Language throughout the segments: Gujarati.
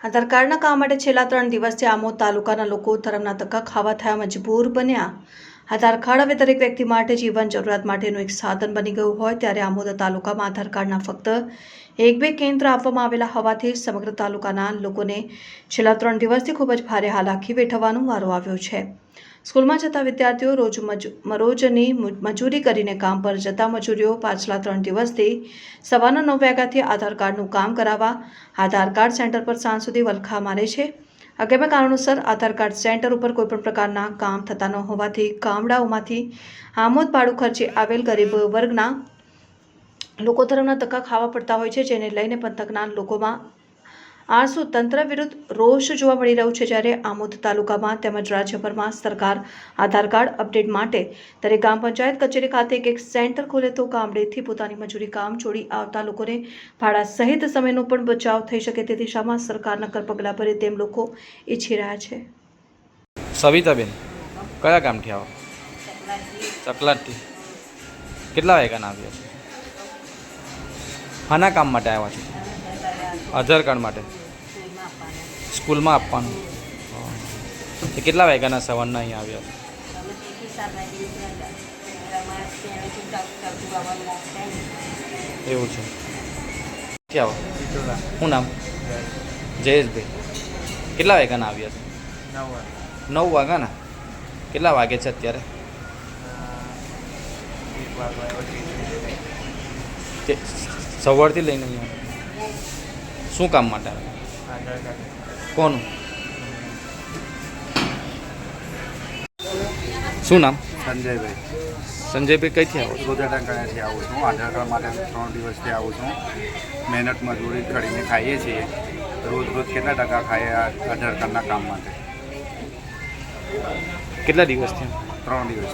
આધાર કાર્ડના કામ માટે છેલ્લા ત્રણ દિવસથી આમોદ તાલુકાના લોકો ધરમના ધક્કા ખાવા થયા મજબૂર બન્યા. આધાર કાર્ડ હવે દરેક વ્યક્તિ માટે જીવન જરૂરિયાત માટેનું એક સાધન બની ગયું હોય ત્યારે આમોદ તાલુકામાં આધાર કાર્ડના ફક્ત એક બે કેન્દ્ર આપવામાં આવેલા હોવાથી સમગ્ર તાલુકાના લોકોને છેલ્લા ત્રણ દિવસથી ખૂબ જ ભારે હાલાકી વેઠવાનો વારો આવ્યો છે. સ્કૂલમાં જતા વિદ્યાર્થીઓ રોજ રોજની મજૂરી કરીને કામ પર જતા મજૂરીઓ પાછલા ત્રણ દિવસથી સવારના નવ વાગ્યાથી આધાર કાર્ડનું કામ કરાવવા આધાર કાર્ડ સેન્ટર પર સાંજ સુધી વલખા મારે છે. અગમ્ય કારણોસર આધાર કાર્ડ સેન્ટર ઉપર કોઈપણ પ્રકારના કામ થતા ન હોવાથી ગામડાઓમાંથી આમોદ ભાડું ખર્ચે આવેલ ગરીબ વર્ગના લોકો ધર્મના ધક્કા ખાવા પડતા હોય છે, જેને લઈને પંથકના લોકોમાં આળસુ તંત્ર વિરુદ્ધ રોષ જોવા મળી રહ્યું છે જ્યારે આમોદ તાલુકામાં તેમજ રાજ્યભરમાં સરકાર આધાર કાર્ડ અપડેટ માટે દરેક ગ્રામ પંચાયત કચેરી ખાતે એક એક સેન્ટર ખોલે તો ગામડેથી પોતાની મજૂરી કામ છોડી આવતા લોકોને ભાડા સહિત સમયનો પણ બચાવ થઈ શકે તે દિશામાં સરકાર નક્કર પગલાં ભરે તેમ લોકો ઈચ્છી રહ્યા છે. સવિતાબેન, કયા ગામથી આવો? ચકલાટથી કેટલા વાગ્યાના આવ્યા છે? આના કામ માટે આવ્યા છે? આધાર કાર્ડ માટે? સ્કૂલમાં આપવાનું. તો કેટલા વાગ્યાના સવારના અહીંયા આવ્યા? એવું છે. ક્યાં શું નામ? જયેશભાઈ. કેટલા વાગ્યાના આવ્યા છે? નવ વાગ્યાના? કેટલા વાગે છે અત્યારે? સવારથી લઈને અહીંયા. શું કામ માટે? કોનું? શું નામ? સંજયભાઈ. સંજયભાઈ કઈથી આવો? રોજાડા કયાથી આવું છું. આધાર કાર્ડ માટે ત્રણ દિવસથી આવું છું. મહેનત મજૂરી કરીને ખાઈએ છીએ. રોજ રોજ કેટલા ટકા ખાઈએ આ આધાર કાર્ડના કામ માટે? કેટલા દિવસથી? ત્રણ દિવસ.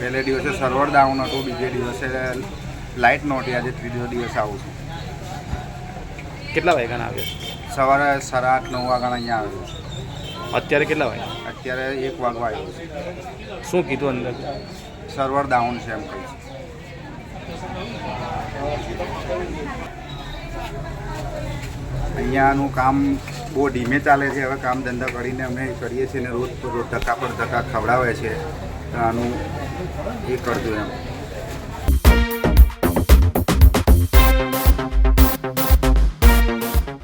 પહેલે દિવસે સર્વર ડાઉન હતું બીજે દિવસે લાઇટ નહોતી આજે ત્રીજો દિવસ આવું છું. કેટલા વાગ્યાના આવ્યા સવારે સાડા આઠ નવ વાગ્યાના અહીંયા આવ્યો અત્યારે કેટલા વાગ્યા અત્યારે એક વાગવા આવ્યો છે. શું કીધું અંદર? સર્વર ડાઉન છે એમ કહે અહીંયાનું કામ બહુ ધીમે ચાલે છે. હવે કામ ધંધા કરીને અમે કરીએ છીએ ને રોજ રોજ ધક્કા પર ધક્કા ખવડાવે છે. તો આનું એ કરજો એમ.